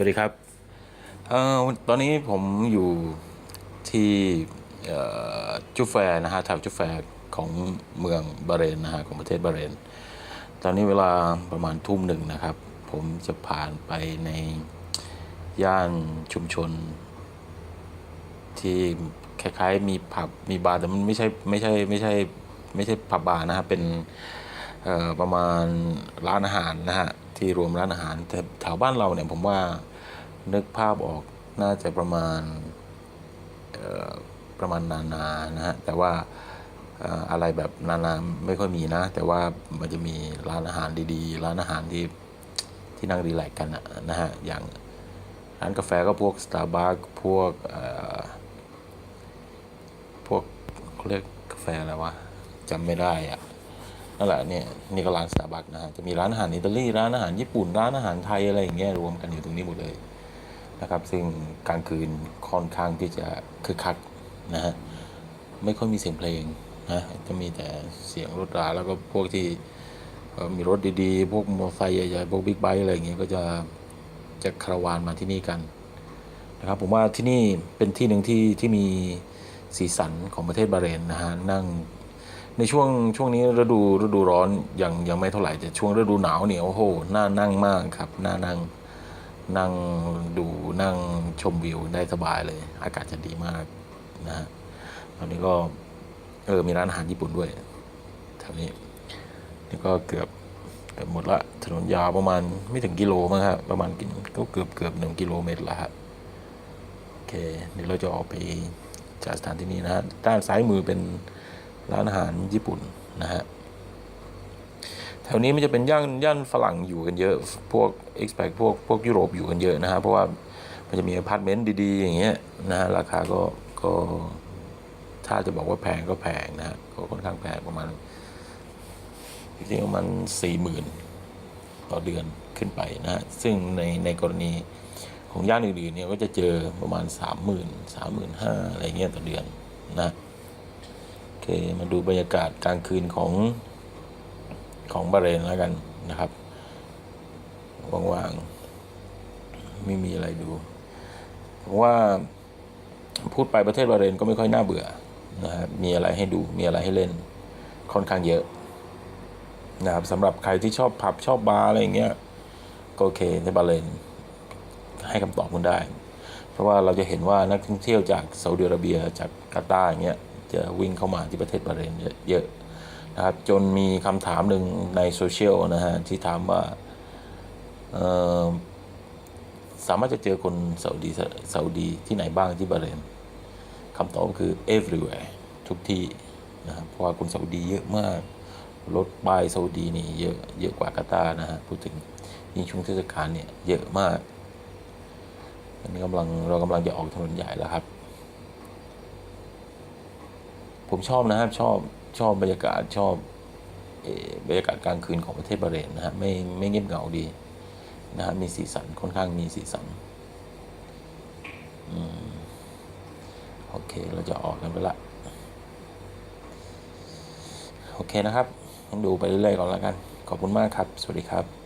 วัสดีครับเอ่อตอนนี้ผมอยู่ที่จุฟแฟร์นะฮะแถวจุฟแฟร์ของเมืองบาเรนนะฮะของประเทศบาเรน ตอนนี้เวลาประมาณทุ่มหนึ่งนะครับ ผมจะผ่านไปในย่านชุมชน ที่คล้ายๆมีผับมีบาร์แต่มันไม่ใช่ไม่ใช่ไม่ใช่ไม่ใช่ผับบาร์นะครับเป็น ประมาณร้านอาหารนะฮะที่รวมร้านอาหารแต่แถวบ้านเราเนี่ยผมว่านึกภาพออกน่าจะประมาณประมาณนานานะฮะแต่ว่าอะไรแบบนานาไม่ค่อยมีนะ แต่ว่ามันจะมีร้านอาหารดีๆ ร้านอาหารที่ที่นั่งรีแลกกันนะฮะอย่างร้านกาแฟก็พวก Starbucks พวกพวกเขาเรียกกาแฟอะไรวะจำไม่ได้อะ นั่นแหละเนี่ยนี่ก็ร้าน Starbucks นะฮะจะมีร้านอาหารอิตาลีร้านอาหารญี่ปุ่นร้านอาหารไทยอะไรอย่างเงี้ยรวมกันอยู่ตรงนี้หมดเลยนะครับ ซึ่งกลางคืนค่อนข้างที่จะคึกคักนะฮะไม่ค่อยมีเสียงเพลงนะจะมีแต่เสียงรถราแล้วก็พวกที่มีรถดีๆ พวกมอเตอร์ไซค์ใหญ่ๆพวกบิ๊กไบค์อะไรอย่างเงี้ยก็จะจะคาราวานมาที่นี่กันนะครับผมว่าที่นี่เป็นที่หนึ่งที่ที่มีสีสันของประเทศบาเรนนะฮะนั่ง ในช่วงช่วงนี้ฤดูฤดูร้อนยังยังไม่เท่าไหร่แต่ช่วงฤดูหนาวเนี่ยโอ้โหน่านั่งมากครับน่านั่งนั่งดูนั่งชมวิวได้สบายเลย อากาศจะดีมากนะฮะตอนนี้ก็เออมีร้านอาหารญี่ปุ่นด้วยแถวนี้นี่ก็เกือบเกือบหมดละถนนยาวประมาณไม่ถึงกิโลมั้งครับประมาณกินก็เกือบเกือบหนึ่งกิโลเมตรละฮะโอเคเดี๋ยวเราจะออกไปจากสถานที่นี้นะฮะด้านซ้ายมือเป็น ร้านอาหารญี่ปุ่นนะฮะแถวนี้มันจะเป็นย่านย่านฝรั่งอยู่กันเยอะ พวกเอ็กซ์แพพวกพวกยุโรปอยู่กันเยอะนะฮะเพราะว่ามันจะมีอพาร์ตเมนต์ดีๆ อย่างเงี้ยนะฮะราคาก็ก็ถ้าจะบอกว่าแพงก็แพงนะฮะก็ค่อนข้างแพงประมาณจริงๆประมาณสี่หมื่นต่อเดือนขึ้นไปนะฮะซึ่งในในกรณีของย่านอื่นๆเนี่ยก็จะเจอประมาณสามหมื่นสามหมื่นห้าอะไรเงี้ยต่อเดือนนะ ค มาดูบรรยากาศกลางคืนของของบาเรนแล้วกันนะครับ ว่างๆ ไม่มีอะไรดูว่าพูดไปประเทศบาเรนก็ไม่ค่อยน่าเบื่อนะฮะมีอะไรให้ดู มีอะไรให้เล่น ค่อนข้างเยอะนะครับสำหรับใครที่ชอบผับชอบบาร์อะไรอย่างเงี้ยก็โอเคในบาเรนให้คำตอบคุณได้ เพราะว่าเราจะเห็นว่านักท่องเที่ยวจากซาอุดิอาระเบียจากกาตาร์อย่างเงี้ย จะวิ่งเข้ามาที่ประเทศบาเรนเยอะนะครับจนมีคำถามหนึ่งในโซเชียลนะฮะที่ถามว่าสามารถจะเจอคนซาอุดีซาอุดีที่ไหนบ้างที่บาเรนคำตอบคือ everywhere ทุกที่นะครับเพราะว่าคนซาอุดีเยอะมากรถป้ายซาอุดีนี่เยอะเยอะกว่ากาตาร์นะฮะพูดถึงยิ่งช่วงเทศกาลเนี่ยเยอะมากอันนี้กำลังเรากำลังจะออกถนนใหญ่แล้วครับ ผมชอบนะครับชอบชอบบรรยากาศชอบบรรยากาศกลางคืนของประเทศบาเรนนะฮะไม่ไม่เงียบเหงาดีนะฮะมีสีสันค่อนข้างมีสีสันอืมโอเคเราจะออกกันไปละโอเคนะครับดูไปเรื่อยๆก่อนล้วกัน ขอบคุณมากครับ สวัสดีครับ